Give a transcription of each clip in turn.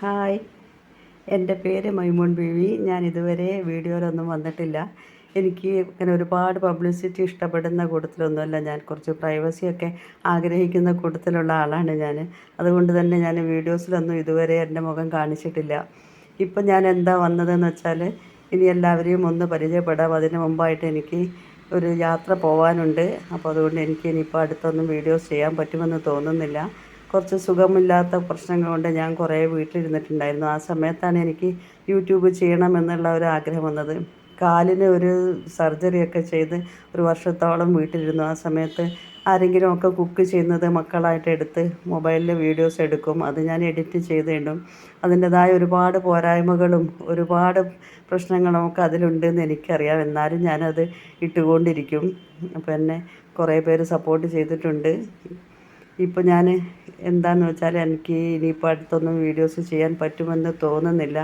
Hi. എന്റെ പേര് മൈമോൻ ബീവി. ഞാൻ ഇതുവരെ വീഡിയോയിലൊന്നും വന്നിട്ടില്ല. എനിക്ക് ഇങ്ങനെ ഒരുപാട് പബ്ലിസിറ്റി ഇഷ്ടപ്പെടുന്ന കൂട്ടത്തിലൊന്നുമല്ല. ഞാൻ കുറച്ച് പ്രൈവസിയൊക്കെ ആഗ്രഹിക്കുന്ന കൂട്ടത്തിലുള്ള ആളാണ് ഞാൻ. അതുകൊണ്ട് തന്നെ ഞാൻ വീഡിയോസിലൊന്നും ഇതുവരെ എന്റെ മുഖം കാണിച്ചിട്ടില്ല. ഇപ്പം ഞാൻ എന്താ വന്നതെന്ന് വെച്ചാൽ ഇനി എല്ലാവരെയും ഒന്ന് പരിചയപ്പെടാം. അതിന് മുമ്പായിട്ട് എനിക്ക് ഒരു യാത്ര പോകാനുണ്ട് അപ്പോൾ അതുകൊണ്ട് എനിക്ക് ഇനിയിപ്പോൾ അടുത്തൊന്നും വീഡിയോസ് ചെയ്യാൻ പറ്റുമെന്ന് തോന്നുന്നില്ല. കുറച്ച് സുഖമില്ലാത്ത പ്രശ്നങ്ങൾ കൊണ്ട് ഞാൻ കുറേ വീട്ടിലിരുന്നിട്ടുണ്ടായിരുന്നു. ആ സമയത്താണ് എനിക്ക് യൂട്യൂബ് ചെയ്യണമെന്നുള്ള ഒരു ആഗ്രഹം വന്നത്. കാലിന് ഒരു സർജറിയൊക്കെ ചെയ്ത് ഒരു വർഷത്തോളം വീട്ടിലിരുന്നു. ആ സമയത്ത് ആരെങ്കിലും ഒക്കെ കുക്ക് ചെയ്യുന്നത് മക്കളായിട്ട് എടുത്ത് മൊബൈലിൽ വീഡിയോസ് എടുക്കും. അത് ഞാൻ എഡിറ്റ് ചെയ്തിടും. അതിന്റെതായ ഒരുപാട് പോരായ്മകളും ഒരുപാട് പ്രശ്നങ്ങളും ഒക്കെ അതിലുണ്ടെന്ന് എനിക്കറിയാം. എന്നാലും ഞാനത് ഇട്ടുകൊണ്ടിരിക്കും. അപ്പം എന്നെ കുറേ പേര് സപ്പോർട്ട് ചെയ്തിട്ടുണ്ട്. ഇപ്പോൾ ഞാൻ എന്താണെന്ന് വെച്ചാൽ എനിക്ക് ഇനിയിപ്പോൾ അടുത്തൊന്നും വീഡിയോസ് ചെയ്യാൻ പറ്റുമെന്ന് തോന്നുന്നില്ല.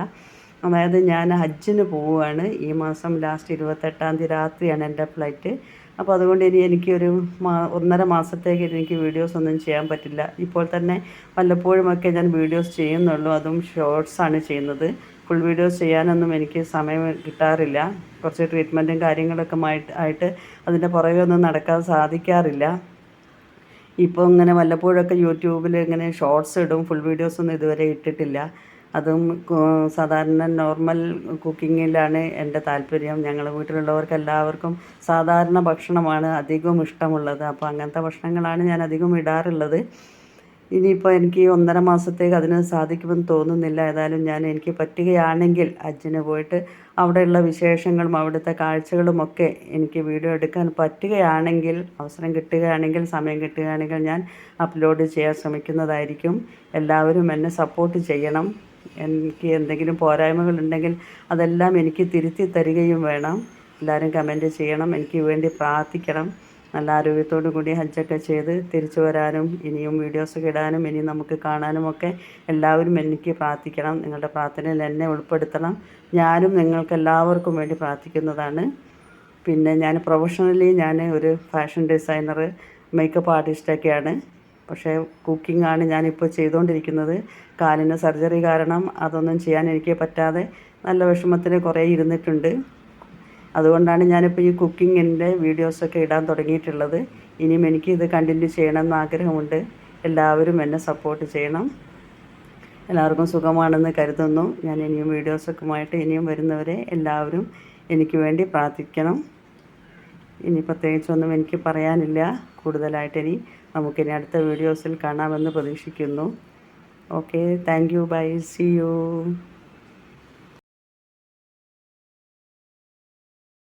അതായത് ഞാൻ ഹജ്ജിന് പോവുകയാണ്. ഈ മാസം ലാസ്റ്റ് ഇരുപത്തെട്ടാം തീയതി രാത്രിയാണ് എന്റെ ഫ്ലൈറ്റ് അപ്പോൾ അതുകൊണ്ട് ഇനി എനിക്കൊരു മാ ഒന്നര മാസത്തേക്ക് എനിക്ക് വീഡിയോസ് ഒന്നും ചെയ്യാൻ പറ്റില്ല. ഇപ്പോൾ തന്നെ വല്ലപ്പോഴുമൊക്കെ ഞാൻ വീഡിയോസ് ചെയ്യുന്നുള്ളൂ. അതും ഷോർട്സാണ് ചെയ്യുന്നത്. ഫുൾ വീഡിയോസ് ചെയ്യാനൊന്നും എനിക്ക് സമയം കിട്ടാറില്ല. കുറച്ച് ട്രീറ്റ്മെന്റും കാര്യങ്ങളൊക്കെ ആയിട്ട് അതിന്റെ പുറകെ ഒന്നും നടക്കാൻ സാധിക്കാറില്ല. ഇപ്പോൾ ഇങ്ങനെ വല്ലപ്പോഴൊക്കെ യൂട്യൂബിൽ ഇങ്ങനെ ഷോർട്സ് ഇടും ഫുൾ വീഡിയോസ് ഒന്നും ഇതുവരെ ഇട്ടിട്ടില്ല. അതും സാധാരണ നോർമൽ കുക്കിങ്ങിലാണ് എന്റെ താല്പര്യം. ഞങ്ങൾ വീട്ടിലുള്ളവർക്ക് എല്ലാവർക്കും സാധാരണ ഭക്ഷണമാണ് അധികവും ഇഷ്ടമുള്ളത്. അപ്പോൾ അങ്ങനത്തെ ഭക്ഷണങ്ങളാണ് ഞാൻ അധികം ഇടാറുള്ളത്. ഇനിയിപ്പോൾ എനിക്ക് ഒന്നര മാസത്തേക്ക് അതിന് സാധിക്കുമെന്ന് തോന്നുന്നില്ല. ഏതായാലും ഞാൻ എനിക്ക് പറ്റുകയാണെങ്കിൽ അച്ഛന് പോയിട്ട് അവിടെയുള്ള വിശേഷങ്ങളും അവിടുത്തെ കാഴ്ചകളും ഒക്കെ എനിക്ക് വീഡിയോ എടുക്കാൻ പറ്റുകയാണെങ്കിൽ അവസരം കിട്ടുകയാണെങ്കിൽ സമയം കിട്ടുകയാണെങ്കിൽ ഞാൻ അപ്ലോഡ് ചെയ്യാൻ ശ്രമിക്കുന്നതായിരിക്കും. എല്ലാവരും എന്നെ സപ്പോർട്ട് ചെയ്യണം. എനിക്ക് എന്തെങ്കിലും പോരായ്മകളുണ്ടെങ്കിൽ അതെല്ലാം എനിക്ക് തിരുത്തി തരികയും വേണം. എല്ലാവരും കമന്റ് ചെയ്യണം. എനിക്ക് വേണ്ടി പ്രാർത്ഥിക്കണം. നല്ല ആരോഗ്യത്തോടു കൂടി ഹജ്ജൊക്കെ ചെയ്ത് തിരിച്ചു വരാനും ഇനിയും വീഡിയോസൊക്കെ ഇടാനും ഇനി നമുക്ക് കാണാനും ഒക്കെ എല്ലാവരും എനിക്ക് പ്രാർത്ഥിക്കണം. നിങ്ങളുടെ പ്രാർത്ഥനയിൽ എന്നെ ഉൾപ്പെടുത്തണം. ഞാനും നിങ്ങൾക്ക് എല്ലാവർക്കും വേണ്ടി പ്രാർത്ഥിക്കുന്നതാണ്. പിന്നെ ഞാൻ പ്രൊഫഷണലി ഞാൻ ഒരു ഫാഷൻ ഡിസൈനർ മേക്കപ്പ് ആർട്ടിസ്റ്റൊക്കെയാണ് പക്ഷേ കുക്കിംഗ് ആണ് ഞാനിപ്പോൾ ചെയ്തുകൊണ്ടിരിക്കുന്നത്. കാലിന് സർജറി കാരണം അതൊന്നും ചെയ്യാൻ എനിക്ക് പറ്റാതെ നല്ല വിഷമത്തിൽ കുറേ ഇരുന്നിട്ടുണ്ട്. അതുകൊണ്ടാണ് ഞാനിപ്പോൾ ഈ കുക്കിങ്ങിന്റെ വീഡിയോസൊക്കെ ഇടാൻ തുടങ്ങിയിട്ടുള്ളത്. ഇനിയും എനിക്ക് ഇത് കണ്ടിന്യൂ ചെയ്യണമെന്ന് ആഗ്രഹമുണ്ട്. എല്ലാവരും എന്നെ സപ്പോർട്ട് ചെയ്യണം. എല്ലാവർക്കും സുഖമാണെന്ന് കരുതുന്നു. ഞാൻ ഇനിയും വീഡിയോസൊക്കെയുമായിട്ട് ഇനിയും വരുന്നവരെ എല്ലാവരും എനിക്ക് വേണ്ടി പ്രാർത്ഥിക്കണം. ഇനി പ്രത്യേകിച്ചൊന്നും എനിക്ക് പറയാനില്ല. കൂടുതലായിട്ട് ഇനി നമുക്കിനി അടുത്ത വീഡിയോസിൽ കാണാമെന്ന് പ്രതീക്ഷിക്കുന്നു. Okay thank you bye see you